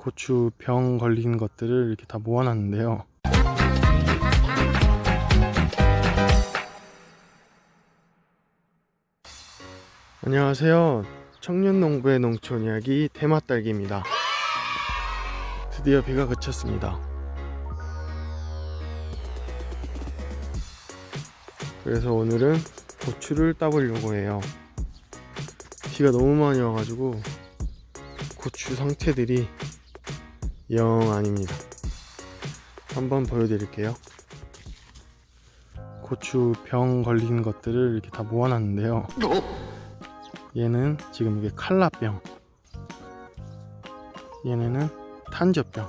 고추 병 걸린 것들을 이렇게 다 모아놨는데요. 안녕하세요. 청년농부의 농촌 이야기 대마딸기입니다. 드디어 비가 그쳤습니다. 그래서 오늘은 고추를 따보려고 해요. 비가 너무 많이 와가지고 고추 상태들이 영 아닙니다. 한번 보여드릴게요. 고추 병 걸린 것들을 이렇게 다 모아놨는데요. 얘는 지금 이게 칼라병, 얘네는 탄저병,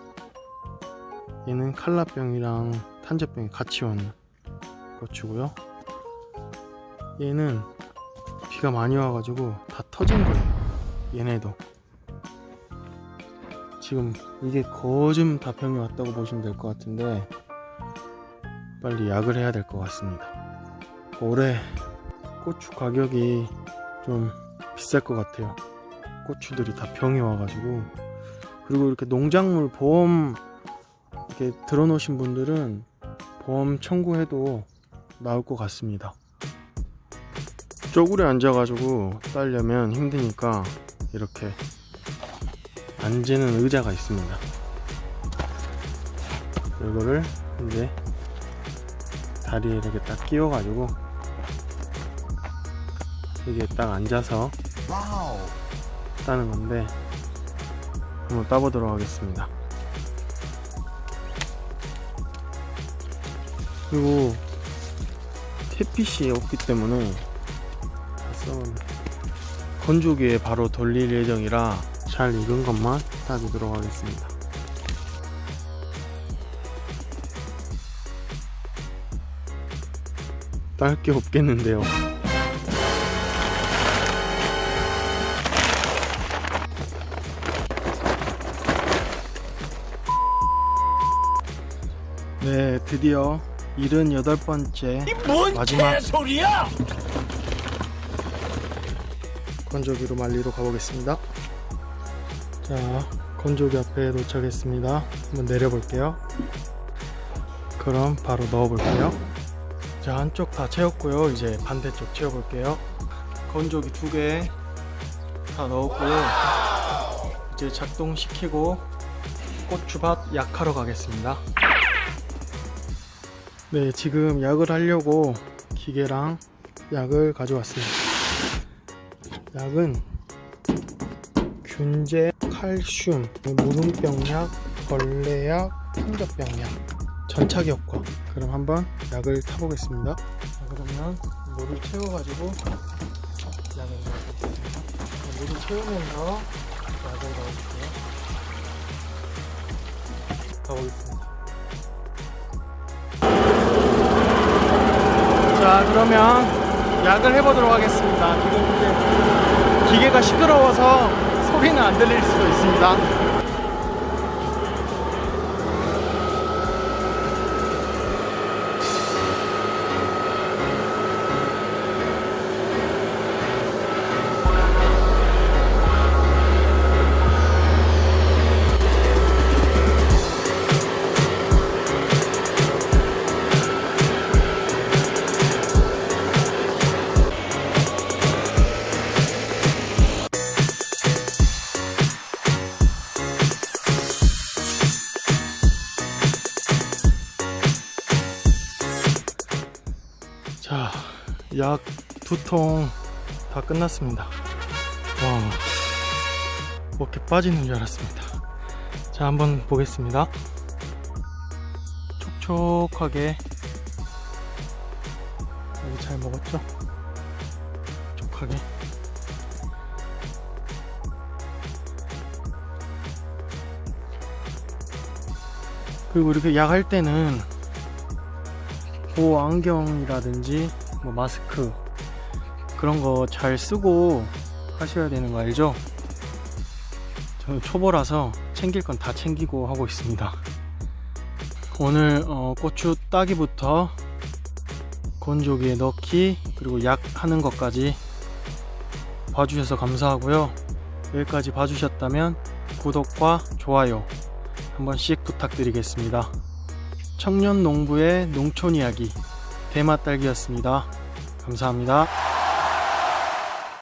얘는 칼라병이랑 탄저병이 같이 온 고추고요. 얘는 비가 많이 와가지고 다 터진 거예요. 얘네도. 지금 이게 거즘 다 병이 왔다고 보시면 될 것 같은데 빨리 약을 해야 될 것 같습니다. 올해 고추 가격이 좀 비쌀 것 같아요. 고추들이 다 병이 와가지고 그리고 이렇게 농작물 보험 이렇게 들어놓으신 분들은 보험 청구해도 나올 것 같습니다. 쪼그려 앉아가지고 따려면 힘드니까 이렇게 앉는 의자가 있습니다. 이거를 이제 다리에 이렇게 딱 끼워가지고 여기에 딱 앉아서 따는 건데 한번 따보도록 하겠습니다. 그리고 햇빛이 없기 때문에 건조기에 바로 돌릴 예정이라 잘 익은 것만 따주도록 하겠습니다. 딸 게 없겠는데요. 네, 드디어 78번째 뭔 마지막. 개소리야! 건조기로 말리러 가보겠습니다. 자, 건조기 앞에 도착했습니다. 한번 내려볼게요. 그럼 바로 넣어볼게요. 자, 한쪽 다 채웠고요. 이제 반대쪽 채워볼게요. 건조기 두 개 다 넣었고요. 이제 작동시키고 고추밭 약하러 가겠습니다. 네, 지금 약을 하려고 기계랑 약을 가져왔습니다. 약은 균제, 칼슘, 무름병약, 벌레약, 환자병약 전차기 효과. 그럼 한번 약을 타보겠습니다. 자, 그러면 물을 채워가지고 약을 넣어보겠습니다. 자, 물을 채우면서 약을 넣어볼게요. 가보겠습니다. 자 그러면 약을 해보도록 하겠습니다. 지금 이제 기계가 시끄러워서 소리는 안 들릴 수도 있습니다. 약 두 통 다 끝났습니다. 와, 어깨 빠지는 줄 알았습니다. 자, 한번 보겠습니다. 촉촉하게 여기 잘 먹었죠? 촉촉하게. 그리고 이렇게 약 할 때는 보호 안경이라든지 뭐 마스크 그런 거 잘 쓰고 하셔야 되는 거 알죠? 저는 초보라서 챙길 건 다 챙기고 하고 있습니다. 오늘 어, 고추 따기부터 건조기에 넣기 그리고 약 하는 것까지 봐주셔서 감사하고요. 여기까지 봐주셨다면 구독과 좋아요 한 번씩 부탁드리겠습니다. 청년 농부의 농촌 이야기 대마 딸기였습니다. 감사합니다.